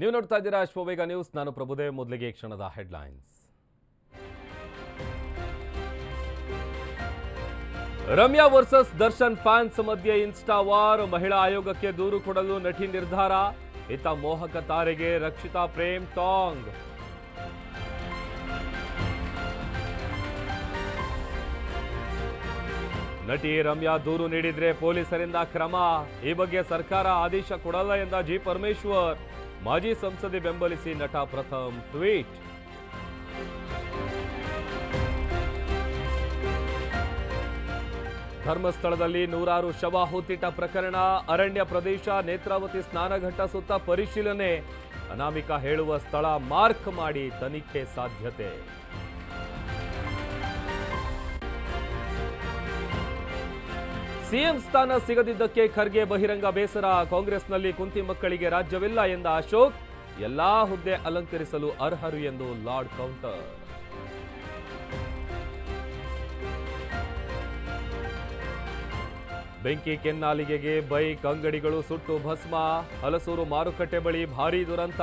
ನೀವು ನೋಡ್ತಾ ಇದ್ದೀರಾ ಅಶ್ವವೇಗ ನ್ಯೂಸ್. ನಾನು ಪ್ರಭುದೇವ್, ಮೊದಲಿಗೆ ಕ್ಷಣದ headlines. Ramya versus Darshan fans ಮಧ್ಯೆ ಇನ್ಸ್ಟಾ ವಾರ್. ಮಹಿಳಾ ಆಯೋಗಕ್ಕೆ ದೂರು ಕೊಡಲು ನಟಿ ನಿರ್ಧಾರ. ಇತ್ತ ಮೋಹಕ ತಾರೆಗೆ ರಕ್ಷಿತಾ ಪ್ರೇಮ್ ಟಾಂಗ್. ನಟಿ ರಮ್ಯಾ ದೂರು ನೀಡಿದ್ರೆ ಪೊಲೀಸರಿಂದ ಕ್ರಮ. ಈ ಬಗ್ಗೆ ಸರ್ಕಾರ ಆದೇಶ ಕೊಡಲ್ಲ ಎಂದ ಜಿ ಪರಮೇಶ್ವರ್. ಮಾಜಿ ಸಂಸದೆ ಬೆಂಬಲಿಸಿ ನಟ ಪ್ರಥಮ್ ಟ್ವೀಟ್. ಧರ್ಮಸ್ಥಳದಲ್ಲಿ ನೂರಾರು ಶವ ಹೂತಿಟ್ಟ ಪ್ರಕರಣ, ಅರಣ್ಯ ಪ್ರದೇಶ, ನೇತ್ರಾವತಿ ಸ್ನಾನಘಟ್ಟ ಸುತ್ತ ಪರಿಶೀಲನೆ. ಅನಾಮಿಕ ಹೇಳುವ ಸ್ಥಳ ಮಾರ್ಕ್ ಮಾಡಿ ತನಿಖೆ ಸಾಧ್ಯತೆ. ಸಿಎಂ ಸ್ಥಾನ ಸಿಗದಿದ್ದಕ್ಕೆ ಖರ್ಗೆ ಬಹಿರಂಗ ಬೇಸರ, ಕಾಂಗ್ರೆಸ್ನಲ್ಲಿ ಕುಂತಿ ಮಕ್ಕಳಿಗೆ ರಾಜ್ಯವಿಲ್ಲ ಎಂದ ಅಶೋಕ್, ಎಲ್ಲಾ ಹುದ್ದೆ ಅಲಂಕರಿಸಲು ಅರ್ಹರು ಎಂದು ಲಾರ್ಡ್ ಕೌಂಟರ್. ಬೆಂಕಿ ಕೆನ್ನಾಲಿಗೆಗೆ ಬೈಕ್ ಅಂಗಡಿಗಳು ಸುಟ್ಟು ಭಸ್ಮ, ಹಲಸೂರು ಮಾರುಕಟ್ಟೆ ಬಳಿ ಭಾರೀ ದುರಂತ,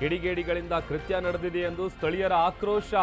ಕಿಡಿಗೇಡಿಗಳಿಂದ ಕೃತ್ಯ ನಡೆದಿದೆ ಎಂದು ಸ್ಥಳೀಯರ ಆಕ್ರೋಶ.